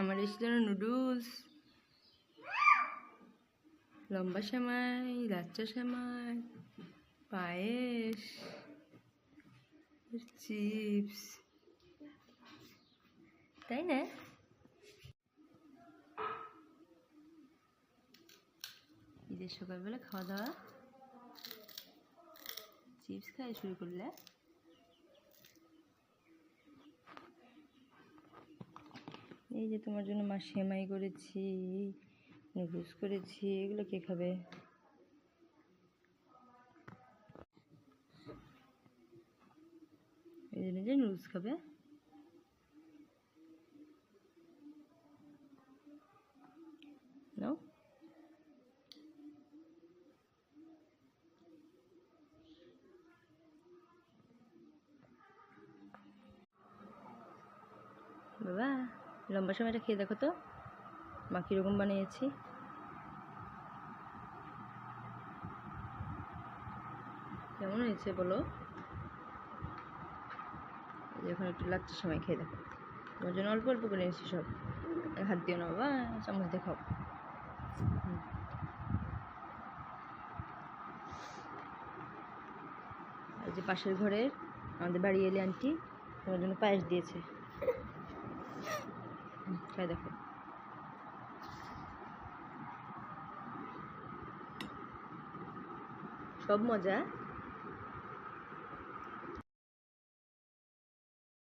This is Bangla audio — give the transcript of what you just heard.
আমার এসে যেন নুডলস। লম্বা সেমাই, লাচ্চা সেমাই, পায়েস, চিপস। তাই না? ঈদের সকালবেলা খাওয়া দাওয়া। চিপস খাই শুরু করলে। এই যে তোমার জন্য মা সেমাই করেছি, নুডলস করেছি, এগুলো কে খাবে? এই জন্য যে নুডলস খাবে। বাবা। লম্বা সময়টা খেয়ে দেখো তো। মা কীরকম বানিয়েছি। কেমন হয়েছে বলো? এখন একটু লাচ্চা সময় খেয়ে দেখো। তোমার জন্য অল্প অল্প করে নিয়েছি সব। হাত দিও না বাবা, চামচ দিয়ে খাও। যে পাশের ঘরের আমাদের বাড়ি এলে আন্টি তোমার জন্য পায়েস দিয়েছে। হুম, দেখো। সব মজা?